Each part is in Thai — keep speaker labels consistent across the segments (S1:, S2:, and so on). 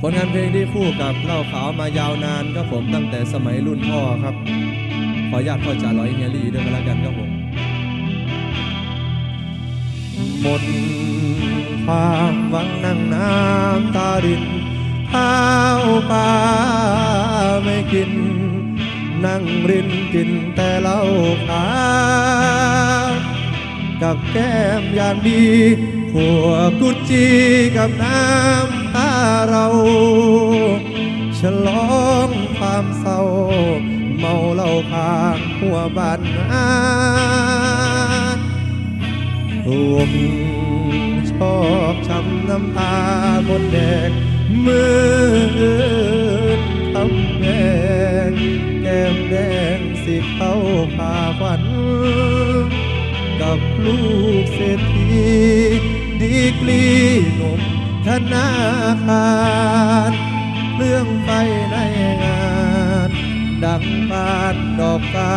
S1: ผลงานเพลงที่คู่กับเหล่าขาวมายาวนานครับผมตั้งแต่สมัยรุ่นพ่อครับ ขออนุญาตพ่อจ่าร้อยเฮียรี่ด้วยกันแล้วกันครับผมหมดความหวังนั่งน้ำตารินข้าวปลาไม่กิน นั่งรินกินแต่เหล้าขาวกับแก้มอย่างดีขัวกุจีกับน้ำ เรา ฉลองความเศร้า เมาเหล้าขางหัวบ้านนาถูกชอบช้ำน้ำตาบนแดงมือทำแดงแก้มแดงสิเข้าพาควัน กับลูกเศรษฐีดีกรีหนุ่ม ธนาคารเรื่องไฟในงาน ดังปานดอกกา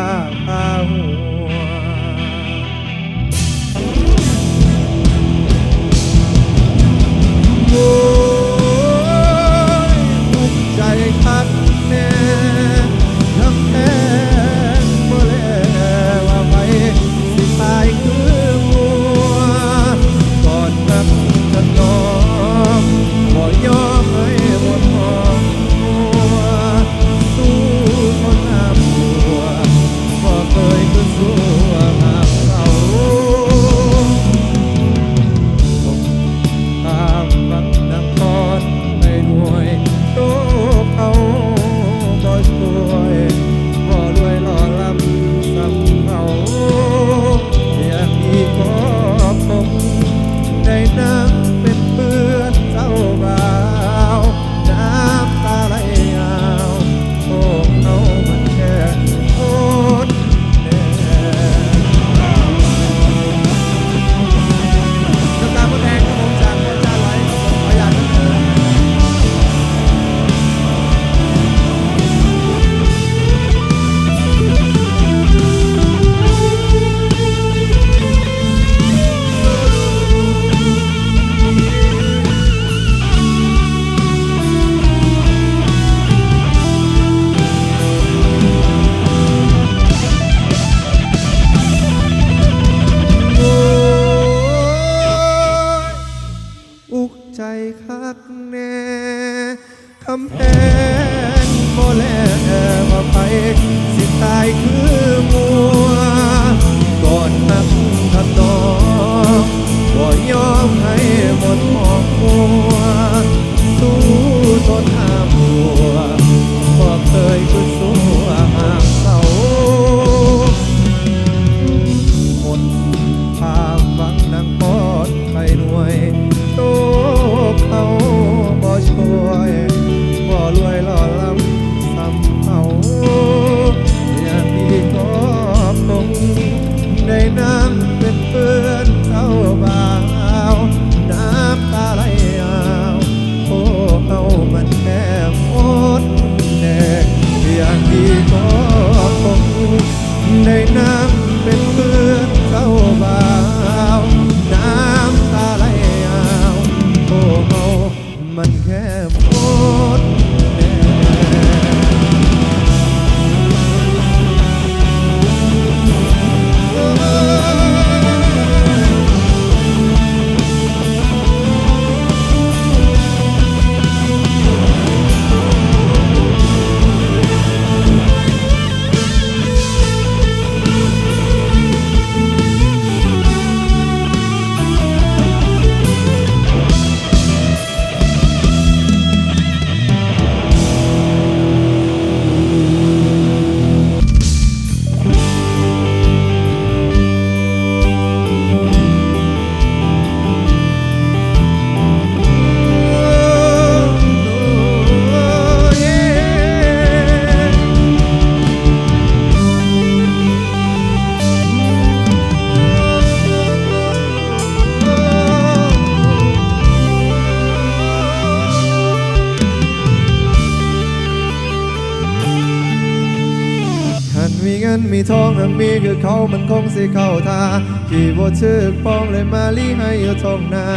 S1: มีคือเขามันคงสิเข้าทาขี่บทชื่อปองเลยมาลีให้อยู่ทงนา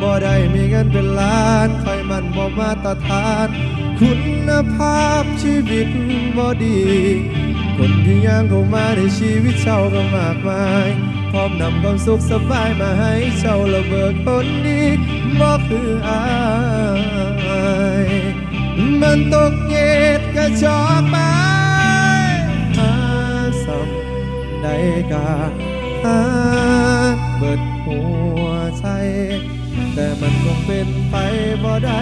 S1: บ่ได้มีเงินเป็นล้านคอยมันบ่มาตรฐาน คุณภาพชีวิตบ่ดี คนที่ย่างเข้ามาในชีวิตเจ้าก็มากมายพร้อมนำความสุขสบายมาให้เจ้าระเบิดคนดีบ่คืออายมันตกเย็ดกระจอกไป ได้กาหาเบิดหัวใจ แต่มันคงเป็นไปบ่ได้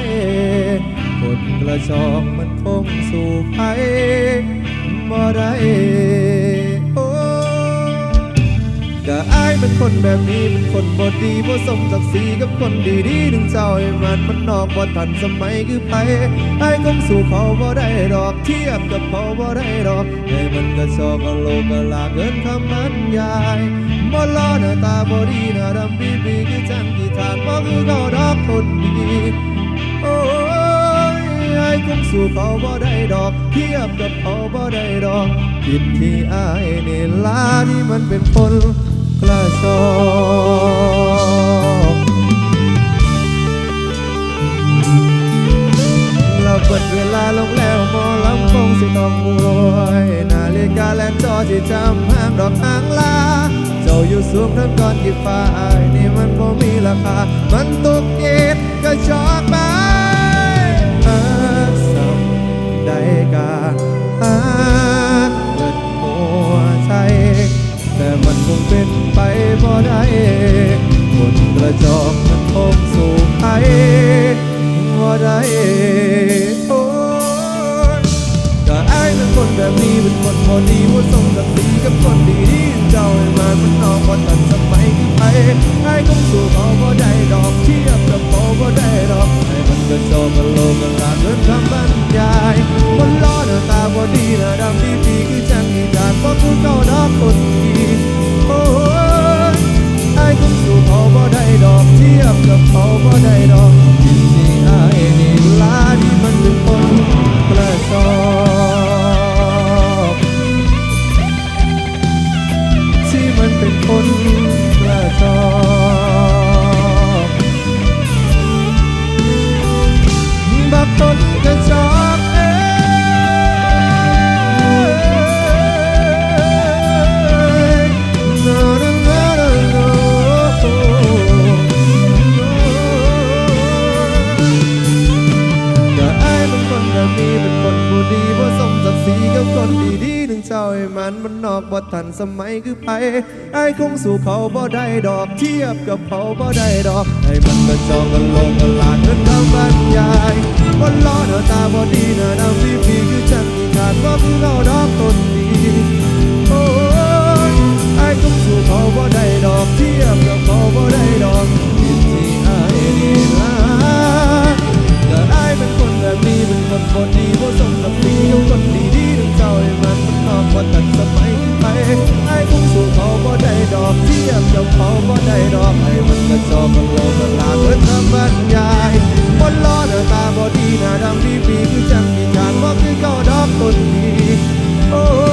S1: คนกระจอกมันคงสู่ไปบ่ได้ ก็อายเป็นคนแบบนี้เป็นคนบ่ดีบ่สมศักดิ์ศรีกับคนดีๆถึงเจ้าให้มันมันนอกบ่ทันสมัยคือไผอายคงสู้เขาบ่ได้ดอกเทียบกับเขาบ่ได้ดอกให้มันก็ชอกก็โลกก็ลาเกินคำบรรยายบ่ล้อหน้าตาบ่ดีหน้าดำปีปีคือจังกี่ทานบ่คือเขาดอกคนดีโอ้ยไอ้คงสู้เขาบ่ได้ดอกเทียบกับเขาบ่ได้ดอกผิดที่ไอ้ายนี่ลาที่มันเป็นคน ล้าชอบเราเปิดเวลาลงแล้วมอลำคงสิต้องรวยนาฬิกาแลนจอที่จำห้างดอกหางลาเจ้าอยู่สูงทั้งก้อนกี่ฟ้าอ้นี่มันบ่มีราคา มันตกเกตก็ชอกไปสัมได้กาหาเกิดหัวใจแต่มันคงเป็น ไปบ่ได้คนกระจอกมันคงสู่ไป สมัยคือไปอายคงสู้เขาบ่ได้ดอกเทียบกับเขาบ่ได้ดอกให้มันกระจอกกันลงกันลานเงินคำบรรยายคนล้อหน้าตาบ่ดีหน้าดำปีปีคือจังอีขาดว่าคือเขาดอกคนดีโอ้ยไอ้คงสู้เขาบ่ได้ดอกเทียบกับเขาบ่ได้ดอกผิดที่ไอ้นี่ละก็ไอ้เป็นคนแบบนี้เป็นคนบ่ดีบ่สมกับดีกับคนดี เจ้าให้มันมันนอกว่าทันสมัยไปไอ้คงสู่เขาบ่ได้ดอกเทียบกับเขาบ่ได้ดอกให้มันกระจอกกันโลกกันลาเพื่อทำบรรยายบนล้อหน้าตาบ่ดีหน้าดำดีปีคือจังมีการว่าคือเขาดอกต้นดีโอ้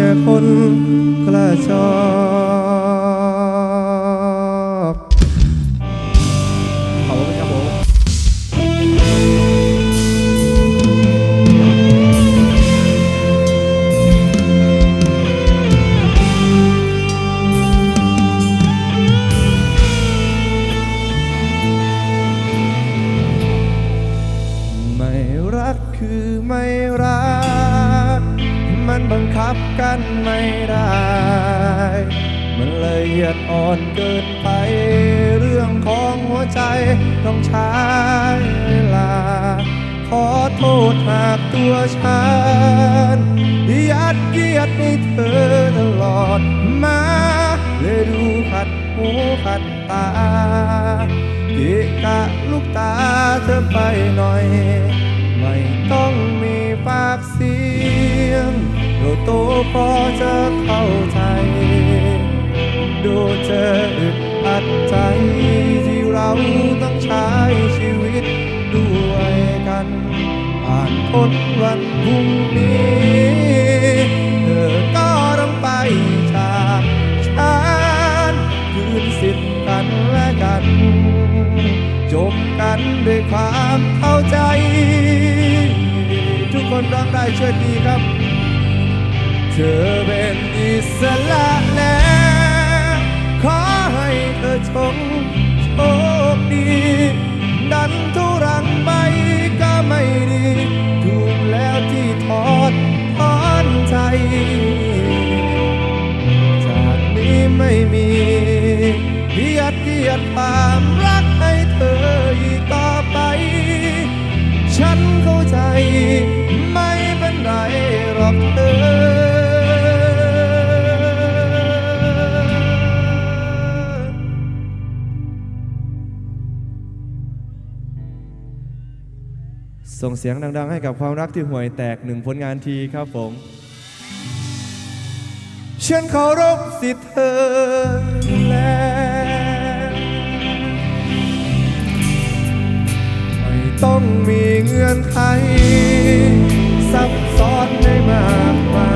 S1: แค่คนกระชอกขอบ บังคับกันไม่ได้ มันละเอียดอ่อนเกินไป เรื่องของหัวใจต้องใช้เวลา ขอโทษหากตัวฉันยัดเยียดให้เธอตลอดมาเลยดูขัดหูขัดตาเกะกะลูกตาเธอไปหน่อย ไม่ต้อง โตพอจะเข้าใจ ดูเธออึดอัดใจที่เราต้องใช้ชีวิตด้วยกัน ผ่านพ้นวันพรุ่งนี้ เธอก็ต้องไปจากฉันคืนสิทธิ์กันและกัน จบกันด้วยความเข้าใจ ทุกคนร้องได้ช่วยดีครับ ธอเป็นอิสระแล้วขอให้เธอชงโชคดีดันทุรังไปก็ไม่ดีถูกแล้วที่ทอดถอนใจ จากนี้ไม่มีเกียดเกียดความรักให้เธออีกต่อไป ฉันเข้าใจ ส่งเสียงดัง ๆ ให้กับความรักที่ห่วยแตกหนึ่งผลงานทีครับผมฉันเคารพสิทธิ์เธอแล้วไม่ต้องมีเงื่อนไขซับซ้อนได้มากมาย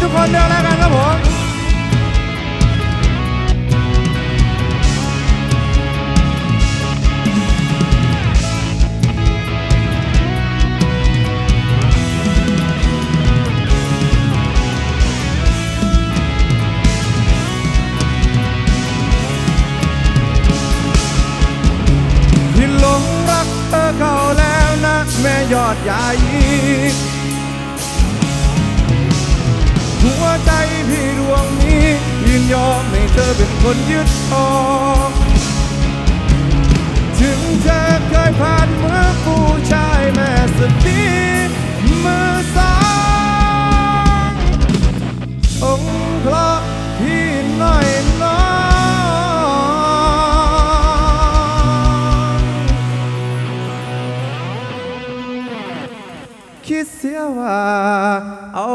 S1: ทุกคนเดินแล้วกันครับผมที่ลงรักเขาแล้วนะแม่ยอดใหญ่ ใจพี่ดวงนี้ยินยอมให้เธอเป็นคนยึดทองถึงเธอเคยผ่านมือผู้ชายแม่สตีมือสางองค์พระพี่น้อยน้อคิดเสียว่าเอา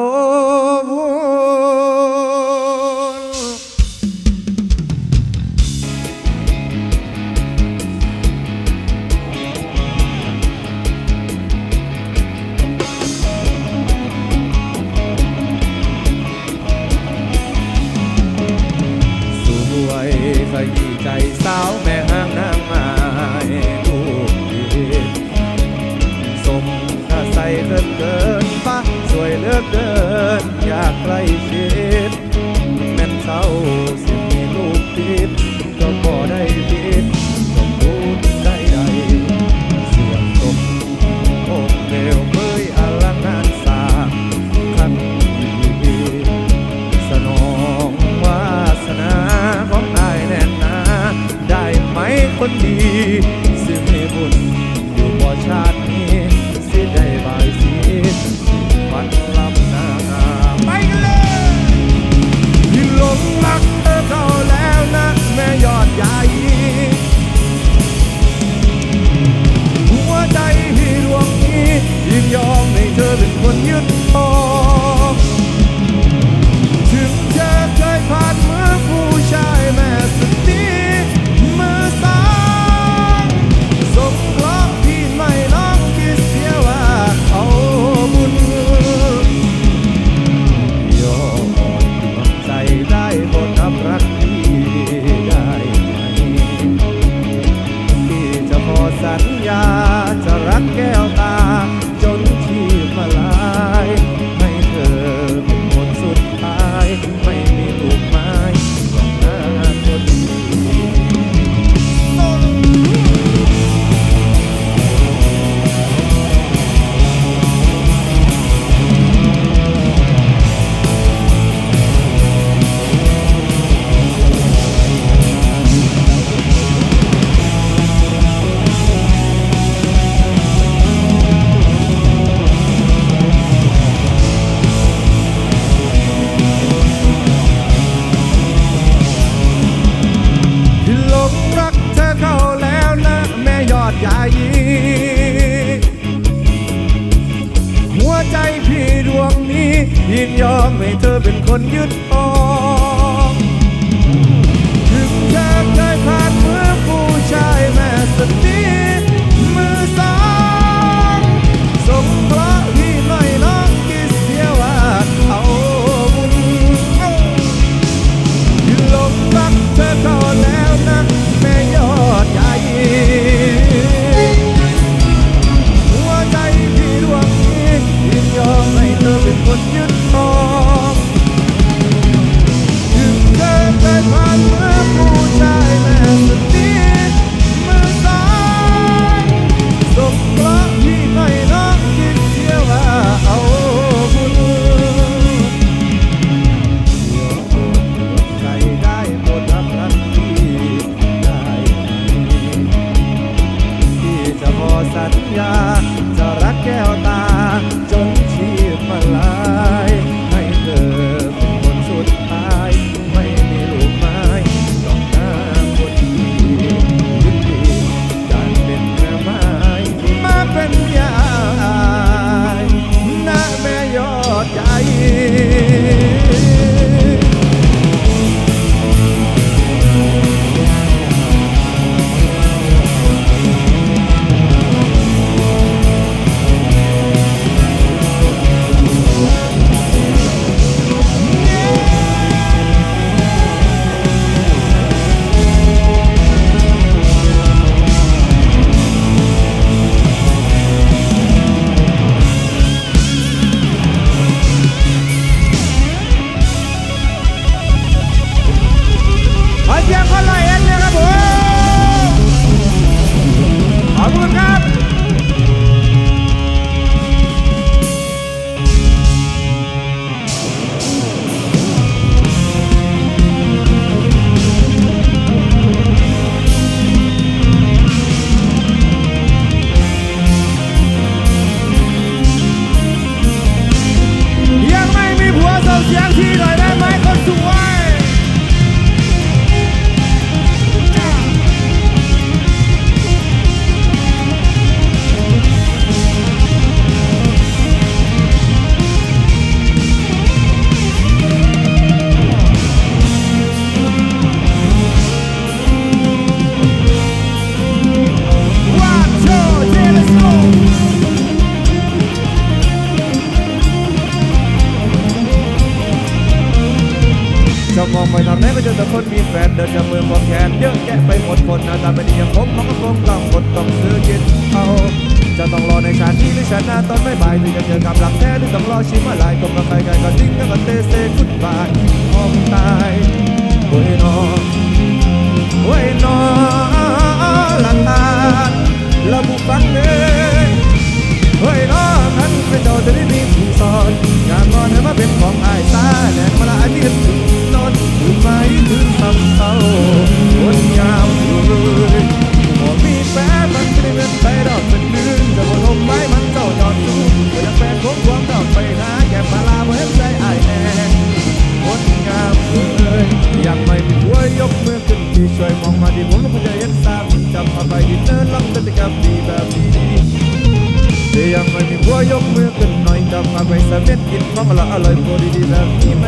S1: นยึด มาละอร่อยโปรดีๆแบบนี้